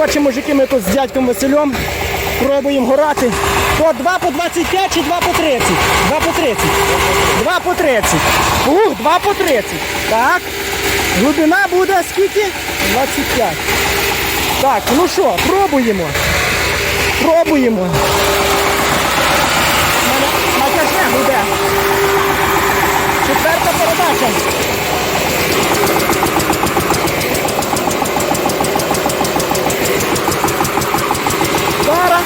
Коротше, мужики, ми тут з дядьком Василем пробуємо горати. По 2 по 25 чи 2 по 30? 2 по 30. 2 по 30. Ух, 2 по 30. Так. Глибина буде скільки? 25. Так, ну що, пробуємо. Пробуємо. Натяжне буде. Четверта передача. Зараз.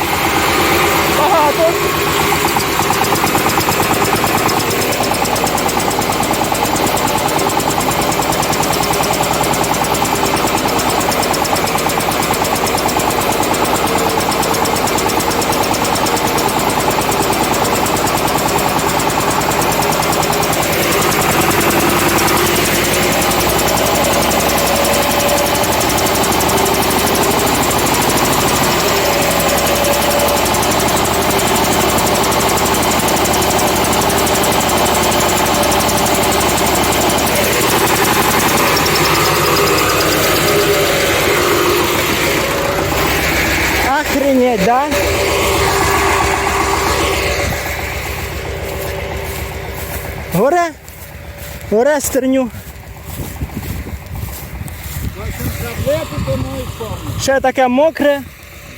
Багато. Охренеть, да? Горе? Горе стерню. Ще таке мокре,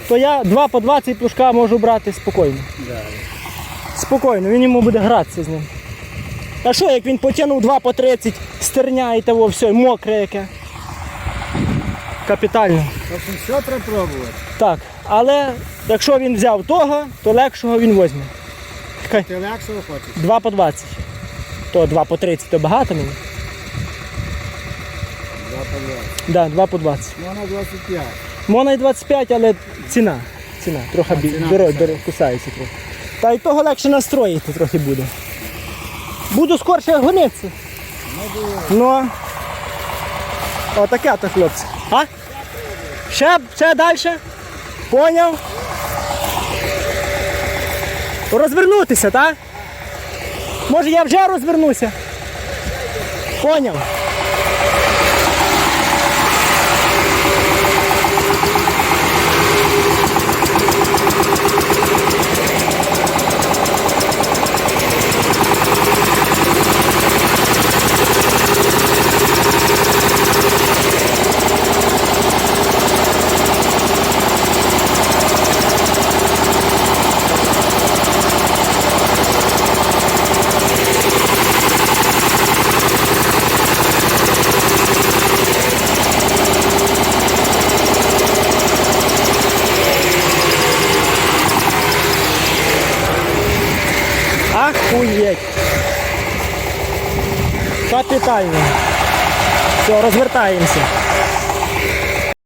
то я 2 по 20 плюшка можу брати спокійно. Спокійно, він йому буде гратися з ним. Та що, як він потягнув 2 по 30, стерня і того, все, мокре яке. Капітально. Тобто все треба пробувати. Так, але якщо він взяв того, то легшого він візьме. Чекай, Ти легшого хочеш? 2 по 20. То 2 по 30, то багато мені? Два по два. Да, 2 по 20. Можна 25. Можна і 25, але ціна. Ціна. Трохи бі... ціна дорог, кусає. дорог, кусається трохи. Та й того легше настроїти трохи буде. Буду скорше гонитися. Ну. Отаке то хлопці. А? Ще, ще далі? Поняв? Розвернутися, так? Може я вже розвернуся? Поняв. Ахуєть. Капітально. Все, розвертаємося.